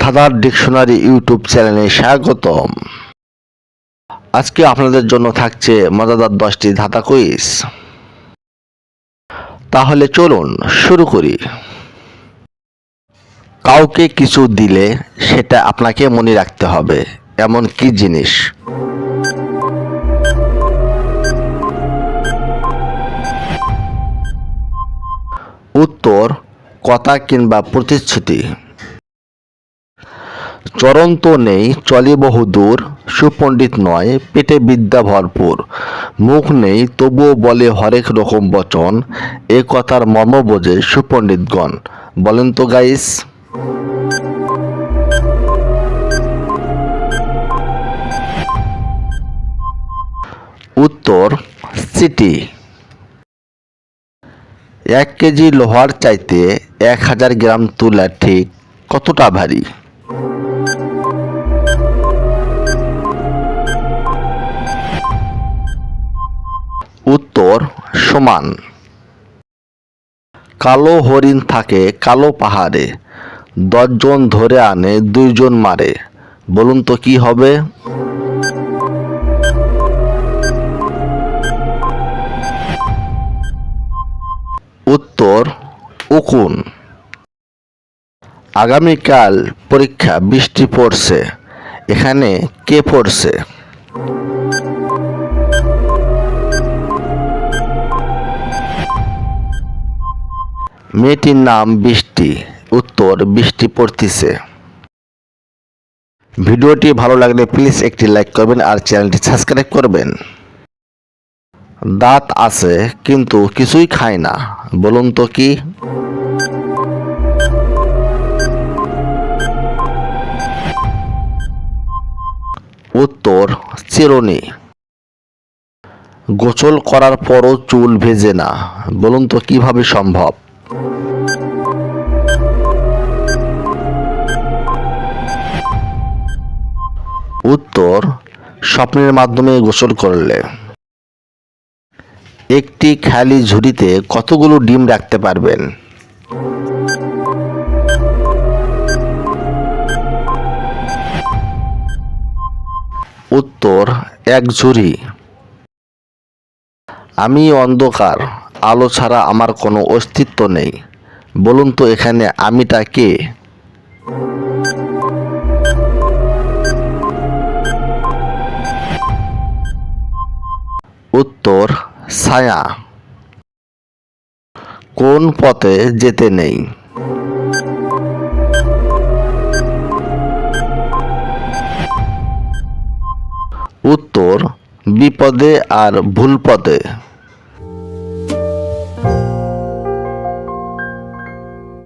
ধাঁধার dictionary YouTube চ্যানেলে স্বাগতম। আজকে আপনাদের জন্য থাকছে মজাদার দশটি ধাঁধা কুইজ। তাহলে চলুন শুরু করি। কাউকে কিছু দিলে সেটা আপনাকে মনে রাখতে হবে, এমন কি জিনিস? উত্তর, কথা কিংবা প্রতিশ্রুতি। চরন্ত নেই, চলে বহুদূর সুপণ্ডিত নয়, পেটে বিদ্যা ভরপুর। মুখ নেই, তবুও বলে হরেক রকম বচন, এ কথার মর্ম বোঝে সুপণ্ডিতগণ। বলেন তো গাইস। উত্তর, সিটি। এক কেজি লোহার চাইতে এক হাজার গ্রাম তুলা ঠিক কতটা ভারী? সমান। কালো হরিণ থাকে কালো পাহাড়ে, দশজন ধরে আনে, দুইজন মারে। বলুন তো কি হবে? উত্তর, উকুন। আগামীকাল পরীক্ষা, বৃষ্টি পড়ছে। এখানে কে পড়ছে? মেয়েটির নাম বৃষ্টি, উত্তর বৃষ্টি পড়তিছে। ভিডিওটি ভালো লাগলে প্লিজ একটি লাইক করবেন আর চ্যানেলটি সাবস্ক্রাইব করবেন। দাঁত আছে, কিন্তু কিছুই খায় না, বলুন তো কি? উত্তর, চিরুনি। গোসল করার পরও চুল ভেজে না, বলুন তো কীভাবে সম্ভব? উত্তর, স্বপ্নের মাধ্যমে গোসল করলে। একটি খালি ঝুড়িতে কতগুলো ডিম রাখতে পারবেন? উত্তর, এক ঝুড়ি। আমি অন্ধকার আলো ছাড়া আমার কোনো অস্তিত্ব নেই। বলুন তো এখানে আমিটা কে? উত্তর, ছায়া। কোন পথে যেতে নেই? উত্তর, বিপদে আর ভুল পথে